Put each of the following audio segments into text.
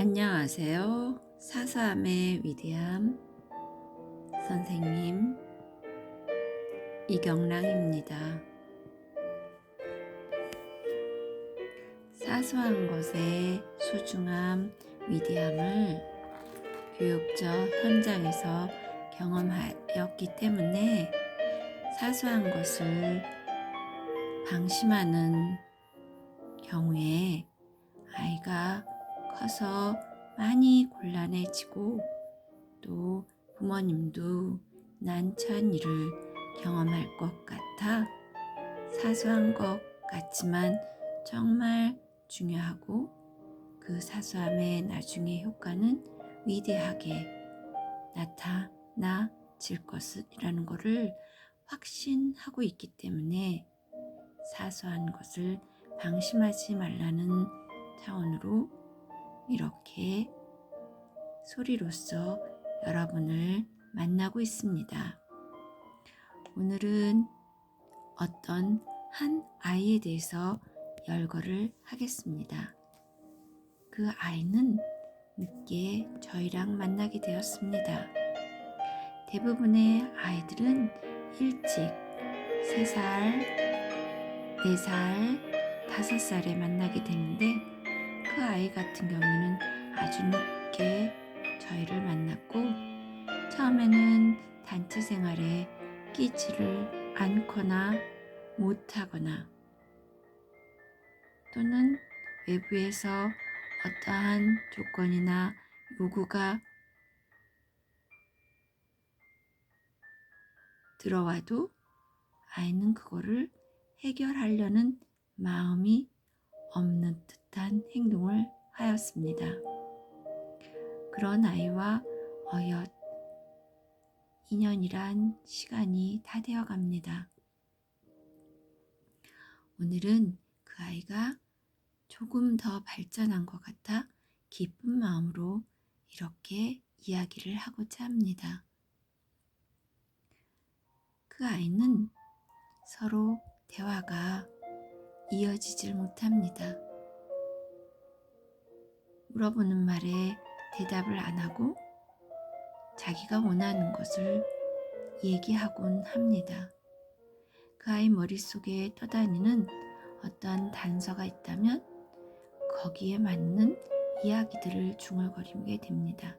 안녕하세요. 사사함의 위대함 선생님 이경랑입니다. 사소한 것의 소중함, 위대함을 교육적 현장에서 경험하였기 때문에 사소한 것을 방심하는 경우에 아이가 커서 많이 곤란해지고 또 부모님도 난처한 일을 경험할 것 같아 사소한 것 같지만 정말 중요하고 그 사소함의 나중의 효과는 위대하게 나타나질 것이라는 것을 확신하고 있기 때문에 사소한 것을 방심하지 말라는 차원으로 이렇게 소리로서 여러분을 만나고 있습니다. 오늘은 어떤 한 아이에 대해서 열거를 하겠습니다. 그 아이는 늦게 저희랑 만나게 되었습니다. 대부분의 아이들은 일찍 3살, 4살, 5살에 만나게 되는데 그 아이 같은 경우는 아주 늦게 저희를 만났고 처음에는 단체 생활에 끼지를 않거나 못하거나 또는 외부에서 어떠한 조건이나 요구가 들어와도 아이는 그거를 해결하려는 마음이 없는 듯한 행동을 하였습니다. 그런 아이와 어엿 2년이란 시간이 다 되어 갑니다. 오늘은 그 아이가 조금 더 발전한 것 같아 기쁜 마음으로 이렇게 이야기를 하고자 합니다. 그 아이는 서로 대화가 이어지질 못합니다. 물어보는 말에 대답을 안 하고 자기가 원하는 것을 얘기하곤 합니다. 그 아이 머릿속에 떠다니는 어떠한 단서가 있다면 거기에 맞는 이야기들을 중얼거리게 됩니다.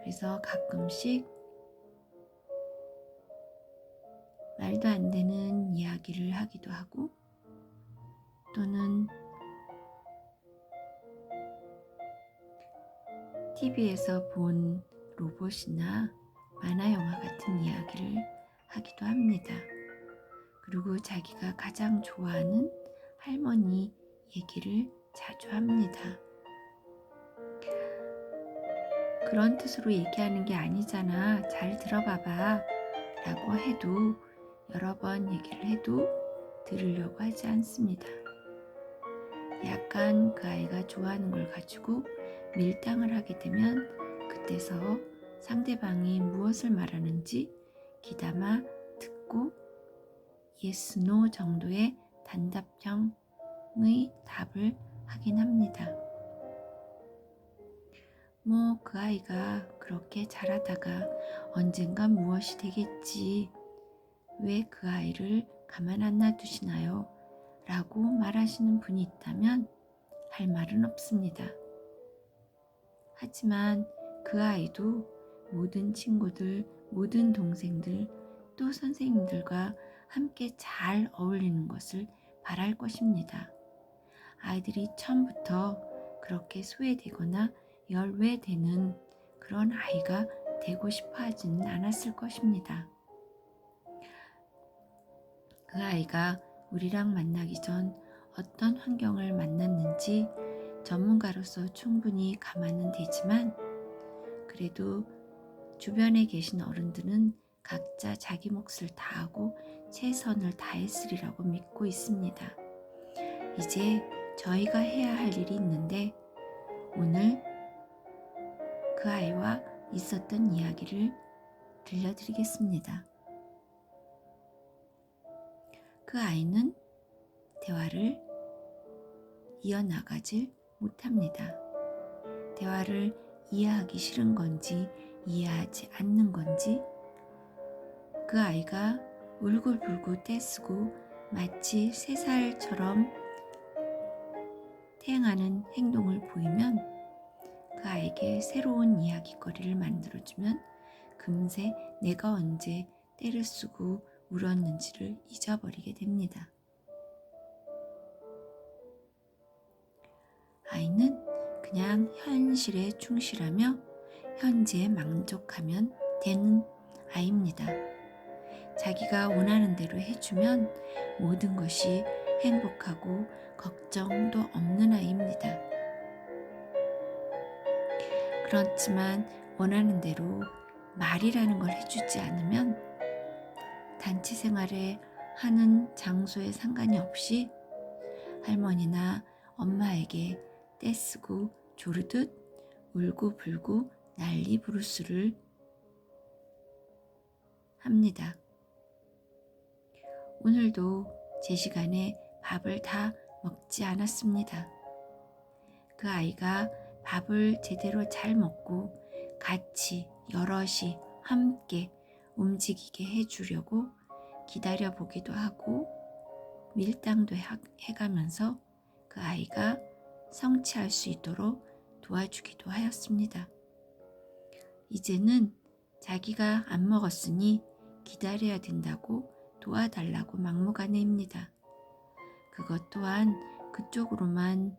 그래서 가끔씩 말도 안 되는 이야기를 하기도 하고 또는 TV에서 본 로봇이나 만화 영화 같은 이야기를 하기도 합니다. 그리고 자기가 가장 좋아하는 할머니 얘기를 자주 합니다. 그런 뜻으로 얘기하는 게 아니잖아. 잘 들어봐봐. 라고 해도 여러 번 얘기를 해도 들으려고 하지 않습니다. 약간 그 아이가 좋아하는 걸 가지고 밀당을 하게 되면 그때서 상대방이 무엇을 말하는지 귀담아 듣고 yes, no 정도의 단답형의 답을 하긴 합니다. 뭐 그 아이가 그렇게 잘하다가 언젠가 무엇이 되겠지. 왜 그 아이를 가만 안 놔두시나요? 라고 말하시는 분이 있다면 할 말은 없습니다. 하지만 그 아이도 모든 친구들, 모든 동생들, 또 선생님들과 함께 잘 어울리는 것을 바랄 것입니다. 아이들이 처음부터 그렇게 소외되거나 열외되는 그런 아이가 되고 싶어 하지는 않았을 것입니다. 그 아이가 우리랑 만나기 전 어떤 환경을 만났는지 전문가로서 충분히 감안은 되지만 그래도 주변에 계신 어른들은 각자 자기 몫을 다하고 최선을 다했으리라고 믿고 있습니다. 이제 저희가 해야 할 일이 있는데 오늘 그 아이와 있었던 이야기를 들려드리겠습니다. 그 아이는 대화를 이어나가질 못합니다. 대화를 이해하기 싫은 건지 이해하지 않는 건지 그 아이가 울고불고 떼쓰고 마치 세 살처럼 태행하는 행동을 보이면 그 아이에게 새로운 이야기거리를 만들어주면 금세 내가 언제 때를 쓰고 울었는지를 잊어버리게 됩니다. 아이는 그냥 현실에 충실하며 현재에 만족하면 되는 아이입니다. 자기가 원하는 대로 해주면 모든 것이 행복하고 걱정도 없는 아이입니다. 그렇지만 원하는 대로 말이라는 걸 해주지 않으면 단체 생활에 하는 장소에 상관이 없이 할머니나 엄마에게 떼쓰고 조르듯 울고 불고 난리 부르스를 합니다. 오늘도 제 시간에 밥을 다 먹지 않았습니다. 그 아이가 밥을 제대로 잘 먹고 같이 여럿이 함께 움직이게 해주려고 기다려 보기도 하고 밀당도 해가면서 그 아이가 성취할 수 있도록 도와주기도 하였습니다. 이제는 자기가 안 먹었으니 기다려야 된다고 도와달라고 막무가내입니다. 그것 또한 그쪽으로만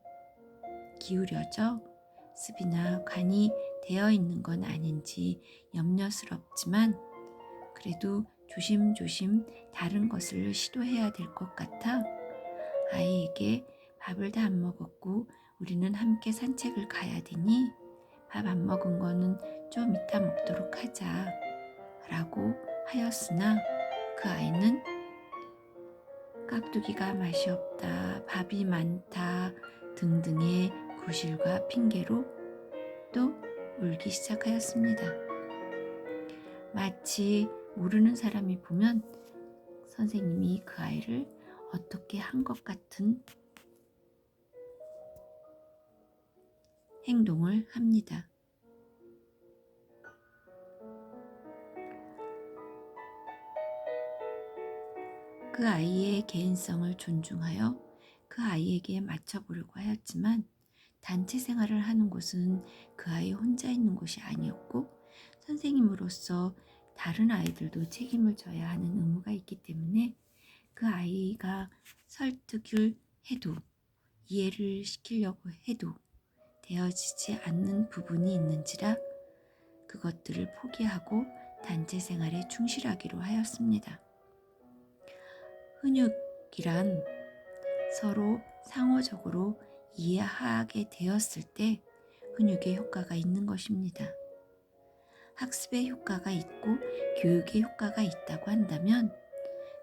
기울여져 습이나 관이 되어 있는 건 아닌지 염려스럽지만 그래도 조심조심 다른 것을 시도해야 될 것 같아 아이에게 밥을 다 안 먹었고 우리는 함께 산책을 가야 되니 밥 안 먹은 거는 좀 이따 먹도록 하자 라고 하였으나 그 아이는 깍두기가 맛이 없다, 밥이 많다 등등의 구실과 핑계로 또 울기 시작하였습니다. 마치 모르는 사람이 보면 선생님이 그 아이를 어떻게 한 것 같은 행동을 합니다. 그 아이의 개인성을 존중하여 그 아이에게 맞춰보려고 하였지만 단체 생활을 하는 곳은 그 아이 혼자 있는 곳이 아니었고 선생님으로서 다른 아이들도 책임을 져야 하는 의무가 있기 때문에 그 아이가 설득을 해도 이해를 시키려고 해도 되어지지 않는 부분이 있는지라 그것들을 포기하고 단체 생활에 충실하기로 하였습니다. 훈육이란 서로 상호적으로 이해하게 되었을 때 훈육의 효과가 있는 것입니다. 학습의 효과가 있고 교육의 효과가 있다고 한다면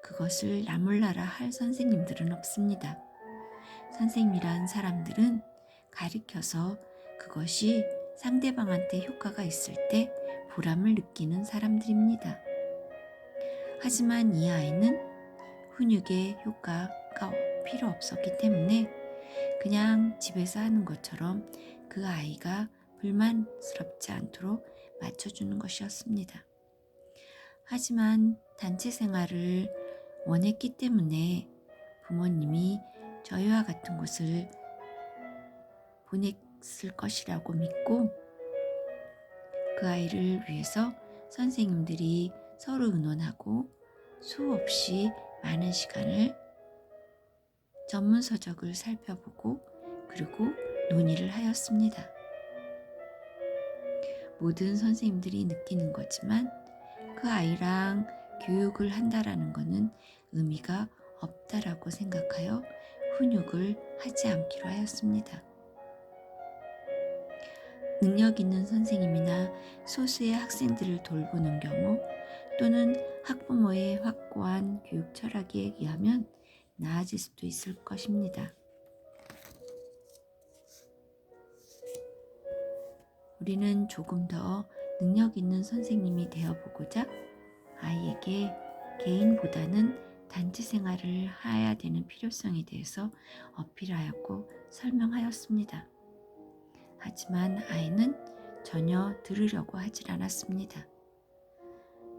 그것을 나몰라라 할 선생님들은 없습니다. 선생님이란 사람들은 가리켜서 그것이 상대방한테 효과가 있을 때 보람을 느끼는 사람들입니다. 하지만 이 아이는 훈육의 효과가 필요 없었기 때문에 그냥 집에서 하는 것처럼 그 아이가 불만스럽지 않도록 맞춰주는 것이었습니다. 하지만 단체 생활을 원했기 때문에 부모님이 저희와 같은 곳을 보냈을 것이라고 믿고 그 아이를 위해서 선생님들이 서로 의논하고 수없이 많은 시간을 전문 서적을 살펴보고 그리고 논의를 하였습니다. 모든 선생님들이 느끼는 거지만 그 아이랑 교육을 한다라는 것은 의미가 없다라고 생각하여 훈육을 하지 않기로 하였습니다. 능력 있는 선생님이나 소수의 학생들을 돌보는 경우 또는 학부모의 확고한 교육 철학에 의하면 나아질 수도 있을 것입니다. 우리는 조금 더 능력 있는 선생님이 되어 보고자 아이에게 개인보다는 단체 생활을 해야 되는 필요성에 대해서 어필하였고 설명하였습니다. 하지만 아이는 전혀 들으려고 하질 않았습니다.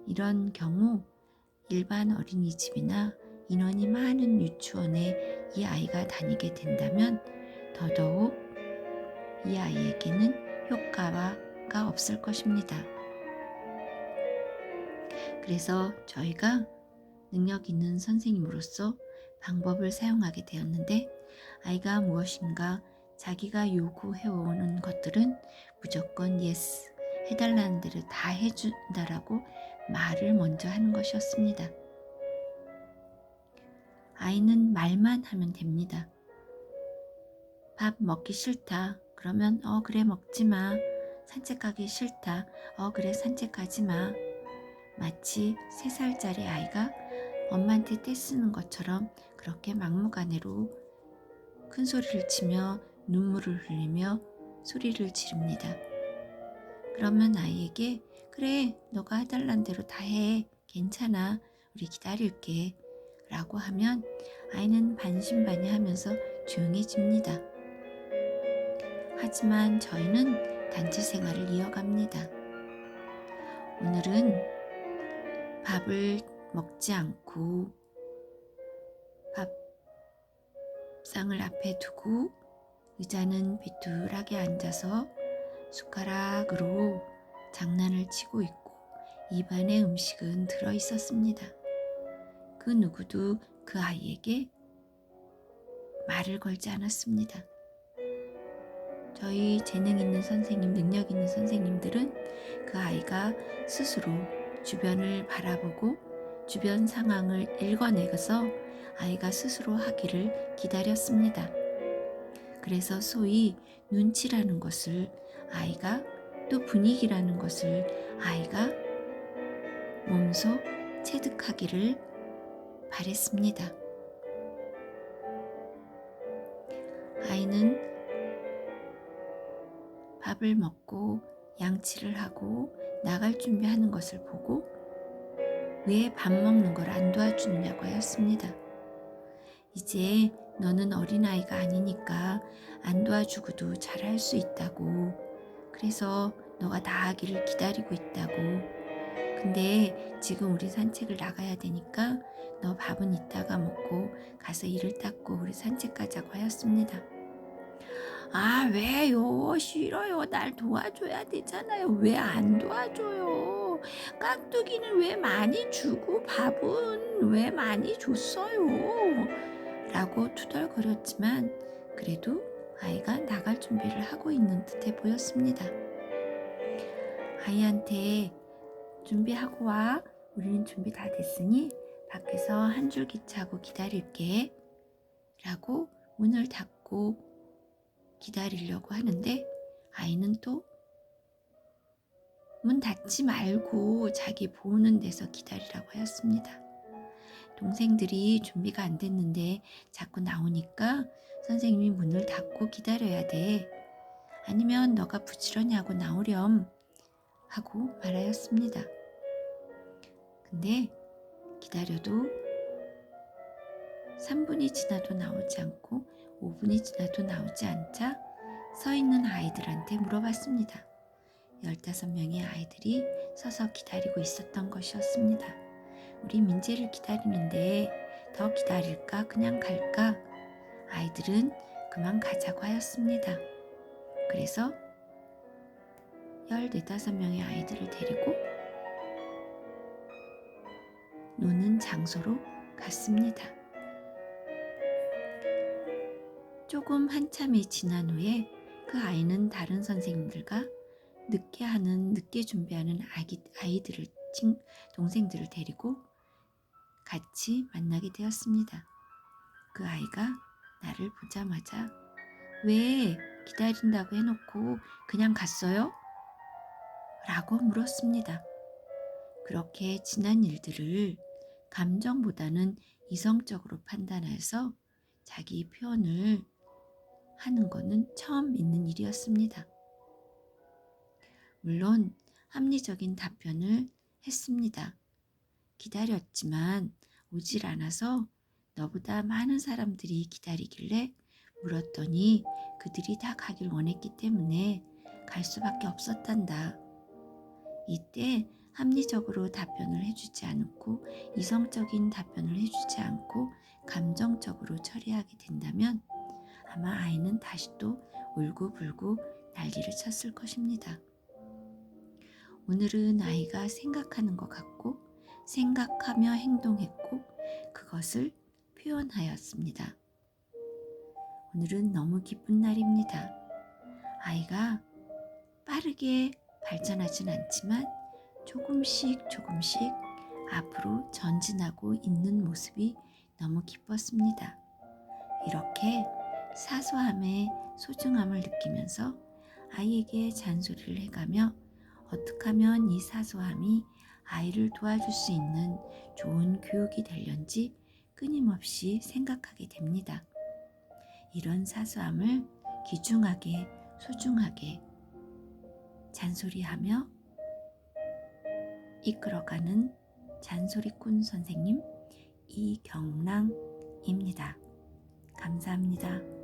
이런 경우 일반 어린이집이나 인원이 많은 유치원에 이 아이가 다니게 된다면 더더욱 이 아이에게는 효과가 없을 것입니다. 그래서 저희가 능력 있는 선생님으로서 방법을 사용하게 되었는데 아이가 무엇인가 자기가 요구해오는 것들은 무조건 예스 해달라는 대로 다 해준다라고 말을 먼저 하는 것이었습니다. 아이는 말만 하면 됩니다. 밥 먹기 싫다. 그러면 어 그래 먹지 마. 산책하기 싫다. 어 그래 산책하지 마. 마치 세 살짜리 아이가 엄마한테 떼쓰는 것처럼 그렇게 막무가내로 큰 소리를 치며 눈물을 흘리며 소리를 지릅니다. 그러면 아이에게 그래 너가 해달란 대로 다 해. 괜찮아. 우리 기다릴게. 라고 하면 아이는 반신반의하면서 조용해집니다. 하지만 저희는 단체 생활을 이어갑니다. 오늘은 밥을 먹지 않고 밥상을 앞에 두고 의자는 비뚤하게 앉아서 숟가락으로 장난을 치고 있고 입안에 음식은 들어 있었습니다. 그 누구도 그 아이에게 말을 걸지 않았습니다. 저희 재능 있는 선생님, 능력 있는 선생님들은 그 아이가 스스로 주변을 바라보고 주변 상황을 읽어내서 아이가 스스로 하기를 기다렸습니다. 그래서 소위 눈치라는 것을 아이가 또 분위기라는 것을 아이가 몸소 체득하기를 바랬습니다. 아이는 밥을 먹고 양치를 하고 나갈 준비하는 것을 보고 왜 밥 먹는 걸 안 도와주느냐고 하였습니다. 이제 너는 어린아이가 아니니까 안 도와주고도 잘할 수 있다고. 그래서 너가 다 하기를 기다리고 있다고. 근데 지금 우리 산책을 나가야 되니까 너 밥은 이따가 먹고 가서 이를 닦고 우리 산책 가자고 하였습니다. 아, 왜요? 싫어요. 날 도와줘야 되잖아요. 왜 안 도와줘요? 깍두기는 왜 많이 주고 밥은 왜 많이 줬어요? 라고 투덜거렸지만 그래도 아이가 나갈 준비를 하고 있는 듯해 보였습니다. 아이한테 준비하고 와. 우리는 준비 다 됐으니 밖에서 한 줄기 차고 기다릴게. 라고 문을 닫고 기다리려고 하는데 아이는 또 문 닫지 말고 자기 보는 데서 기다리라고 하였습니다. 동생들이 준비가 안 됐는데 자꾸 나오니까 선생님이 문을 닫고 기다려야 돼. 아니면 너가 부지런히 하고 나오렴. 하고 말하였습니다. 근데 기다려도 3분이 지나도 나오지 않고 5분이 지나도 나오지 않자 서 있는 아이들한테 물어봤습니다. 15명의 아이들이 서서 기다리고 있었던 것이었습니다. 우리 민재를 기다리는데 더 기다릴까? 그냥 갈까? 아이들은 그만 가자고 하였습니다. 그래서 14명의 아이들을 데리고 노는 장소로 갔습니다. 조금 한참이 지난 후에 그 아이는 다른 선생님들과 늦게 하는 늦게 준비하는 아기, 아이들을 친 동생들을 데리고 같이 만나게 되었습니다. 그 아이가 나를 보자마자 왜 기다린다고 해놓고 그냥 갔어요? 라고 물었습니다. 그렇게 지난 일들을 감정보다는 이성적으로 판단해서 자기 표현을 하는 것은 처음 있는 일이었습니다. 물론 합리적인 답변을 했습니다. 기다렸지만 오질 않아서 너보다 많은 사람들이 기다리길래 물었더니 그들이 다 가길 원했기 때문에 갈 수밖에 없었단다. 이때 합리적으로 답변을 해주지 않고 이성적인 답변을 해주지 않고 감정적으로 처리하게 된다면 아마 아이는 다시 또 울고불고 난리를 쳤을 것입니다. 오늘은 아이가 생각하는 것 같고 생각하며 행동했고 그것을 표현하였습니다. 오늘은 너무 기쁜 날입니다. 아이가 빠르게 발전하진 않지만 조금씩 조금씩 앞으로 전진하고 있는 모습이 너무 기뻤습니다. 이렇게 사소함의 소중함을 느끼면서 아이에게 잔소리를 해가며 어떻게 하면 이 사소함이 아이를 도와줄 수 있는 좋은 교육이 될런지 끊임없이 생각하게 됩니다. 이런 사소함을 귀중하게 소중하게 잔소리하며 이끌어가는 잔소리꾼 선생님 이경랑입니다. 감사합니다.